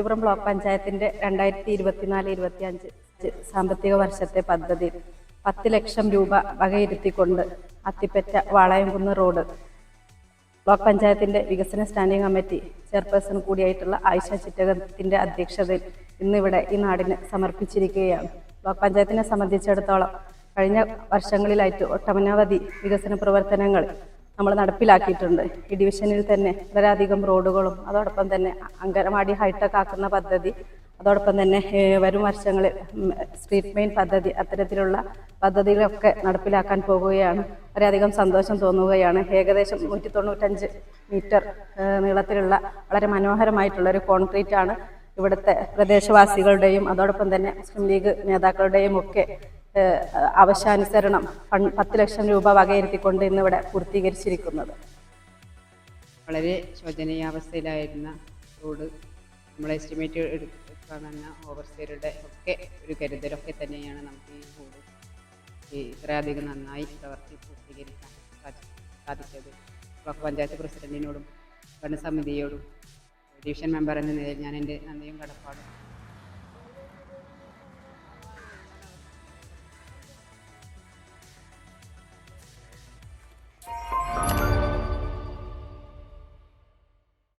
Kuttippuram block പഞ്ചായത്തിന്റെ രണ്ടായിരത്തി ഇരുപത്തിനാല് ഇരുപത്തി അഞ്ച് സാമ്പത്തിക വർഷത്തെ പദ്ധതി പത്ത് ലക്ഷം രൂപ വകയിരുത്തിക്കൊണ്ട് അത്തിപ്പറ്റ വാളയംകുന്ന് റോഡ് ബ്ലോക്ക് പഞ്ചായത്തിന്റെ വികസന സ്റ്റാൻഡിംഗ് കമ്മിറ്റി ചെയർപേഴ്സൺ കൂടിയായിട്ടുള്ള ആയിഷ ചിറ്റകത്തിന്റെ അധ്യക്ഷതയിൽ ഇന്നിവിടെ ഈ നാടിന് സമർപ്പിച്ചിരിക്കുകയാണ്. ബ്ലോക്ക് പഞ്ചായത്തിനെ സംബന്ധിച്ചിടത്തോളം കഴിഞ്ഞ വർഷങ്ങളിലായിട്ട് ഒട്ടനവധി വികസന പ്രവർത്തനങ്ങൾ നമ്മൾ നടപ്പിലാക്കിയിട്ടുണ്ട്. ഈ ഡിവിഷനിൽ തന്നെ വളരെയധികം റോഡുകളും അതോടൊപ്പം തന്നെ അങ്കനവാടി ഹൈടെക് ആക്കുന്ന പദ്ധതി അതോടൊപ്പം തന്നെ വരും വർഷങ്ങളിൽ സ്ട്രീറ്റ് മെയിൻ പദ്ധതി അത്തരത്തിലുള്ള പദ്ധതികളൊക്കെ നടപ്പിലാക്കാൻ പോകുകയാണ്. വളരെയധികം സന്തോഷം തോന്നുകയാണ്. ഏകദേശം നൂറ്റി തൊണ്ണൂറ്റഞ്ച് മീറ്റർ നീളത്തിലുള്ള വളരെ മനോഹരമായിട്ടുള്ള ഒരു കോൺക്രീറ്റ് ആണ് ഇവിടുത്തെ പ്രദേശവാസികളുടെയും അതോടൊപ്പം തന്നെ മുസ്ലിം ലീഗ് നേതാക്കളുടെയും ഒക്കെ ഫണ്ട് പത്ത് ലക്ഷം രൂപ വകയിരുത്തിക്കൊണ്ട് ഇന്നിവിടെ പൂർത്തീകരിച്ചിരിക്കുന്നത്. വളരെ ശോചനീയാവസ്ഥയിലായിരുന്ന റോഡ് നമ്മൾ എസ്റ്റിമേറ്റ് എടുക്കാമെന്ന ഓവർസിയറുടെ ഒക്കെ ഒരു കരുതലൊക്കെ തന്നെയാണ് നമുക്ക് ഈ റോഡ് ഇത്രയധികം നന്നായി പ്രവർത്തി പൂർത്തീകരിക്കാൻ സാധി- സാധിച്ചത്. ബ്ലോക്ക് പഞ്ചായത്ത് പ്രസിഡന്റിനോടും ഭരണസമിതിയോടും ഡിവിഷൻ മെമ്പർ എന്ന നിലയിൽ ഞാൻ എന്റെ നന്ദിയും കടപ്പാടും